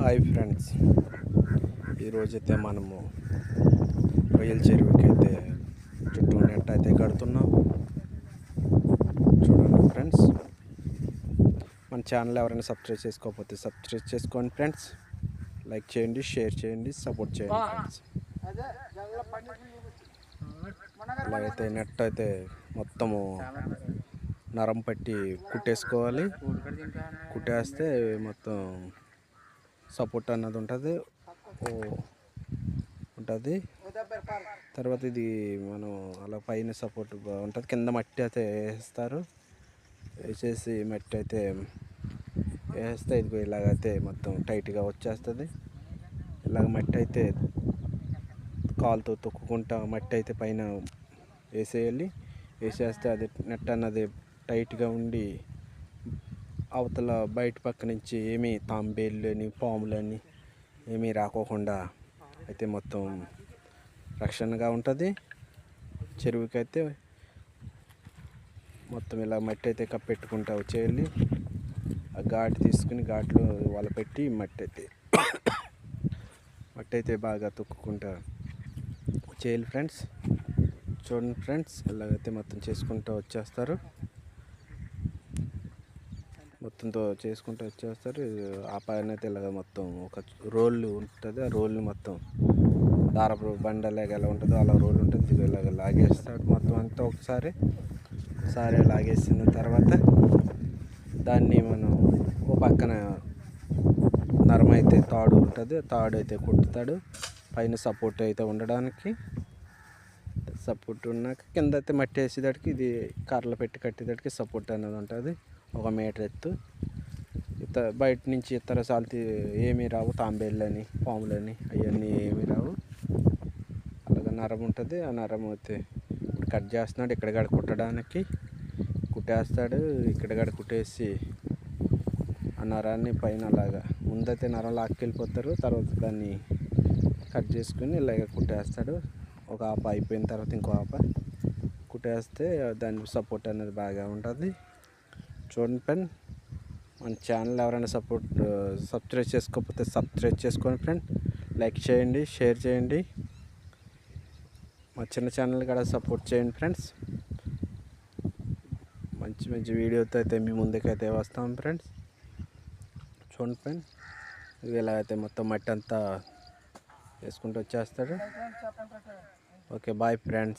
Hi friends. ఈరోజైతే మనము రొయ్యల చెరువుకి అయితే చుట్టూ నెట్ అయితే కడుతున్నాం. చూడండి ఫ్రెండ్స్. మన ఛానల్ ఎవరైనా సబ్స్క్రైబ్ చేసుకోకపోతే సబ్స్క్రైబ్ చేసుకోండి ఫ్రెండ్స్. లైక్ చేయండి షేర్ చేయండి సపోర్ట్ చేయండి ఫ్రెండ్స్. ఇలాగైతే నెట్ అయితే మొత్తము నరం పట్టి కుట్టేసుకోవాలి. కుట్టేస్తే మొత్తం సపోర్ట్ అన్నది ఉంటుంది. ఓ ఉంటుంది. తర్వాత ఇది మనం అలా పైన సపోర్ట్ ఉంటుంది. కింద మట్టి అయితే వేస్తారు. వేసేసి మట్టి అయితే వేస్తే ఇది ఇలాగైతే మొత్తం టైట్గా వచ్చేస్తుంది. ఇలాగ మట్టి అయితే కాలుతో తొక్కుకుంటా మట్టి అయితే పైన వేసేయాలి. వేసేస్తే అది నెట్ అన్నది టైట్గా ఉండి అవతల బయట పక్క నుంచి ఏమీ తాంబేళ్ళు అని పాములు అని ఏమీ రాకోకుండా అయితే మొత్తం రక్షణగా ఉంటుంది. చెరువుకైతే మొత్తం ఇలా మట్టి అయితే కప్పెట్టుకుంటా వచ్చేయాలి. ఆ ఘాటు తీసుకుని ఘాట్లో వల పెట్టి మట్టి అయితే మట్టి అయితే బాగా తొక్కుకుంటా చేయాలి ఫ్రెండ్స్. చూడండి ఫ్రెండ్స్ ఇలాగైతే మొత్తం చేసుకుంటూ వచ్చేస్తారు. మొత్తంతో చేసుకుంటూ వచ్చేస్తారు. ఆ పైన అయితే మొత్తం ఒక రోళ్ళు ఉంటుంది. ఆ రోల్ని మొత్తం దారపు బండలాగా ఎలా ఉంటుందో అలా రోల్ ఉంటుంది. ఇలాగ లాగేస్తాడు మొత్తం అంతా ఒకసారి. ఒకసారి లాగేసిన తర్వాత దాన్ని మనం ఓ పక్కన నరం అయితే తాడు ఉంటుంది. తాడు అయితే కుట్టుతాడు. పైన సపోర్ట్ అయితే ఉండడానికి సపోర్ట్ ఉన్నాక కింద అయితే మట్టి వేసేదానికి ఇది కర్రలు పెట్టి కట్టేదానికి సపోర్ట్ అనేది ఉంటుంది. ఒక మీటర్ ఎత్తు. ఇత బయట నుంచి ఇతర సాల్తి ఏమీ రావు తాంబేళ్ళని పాములని అవన్నీ ఏమీ రావు. అలాగే నరం ఉంటుంది. ఆ నరం అయితే కట్ చేస్తున్నాడు. ఇక్కడ కుట్టడానికి కుట్టేస్తాడు. ఇక్కడ కుట్టేసి ఆ నరాన్ని పైన అలాగా ముందైతే నరం లాక్కెళ్ళిపోతారు. తర్వాత దాన్ని కట్ చేసుకుని ఇలాగ కుట్టేస్తాడు. ఒక ఆప అయిపోయిన తర్వాత ఇంకో ఆప కుట్టేస్తే దాని సపోర్ట్ అనేది బాగా ఉంటుంది. చూడండి ఫ్రెండ్. మన ఛానల్ ఎవరైనా సపోర్ట్ సబ్స్క్రైబ్ చేసుకోకపోతే సబ్స్క్రైబ్ చేసుకోండి ఫ్రెండ్. లైక్ చేయండి షేర్ చేయండి. మా చిన్న ఛానల్ కూడా సపోర్ట్ చేయండి ఫ్రెండ్స్. మంచి మంచి వీడియోతో అయితే మీ ముందుకైతే వస్తాం ఫ్రెండ్స్. చూడండి ఫ్రెండ్. ఇలా అయితే మొత్తం మట్టి అంతా వేసుకుంటూ వచ్చేస్తాడు. Okay bye friends.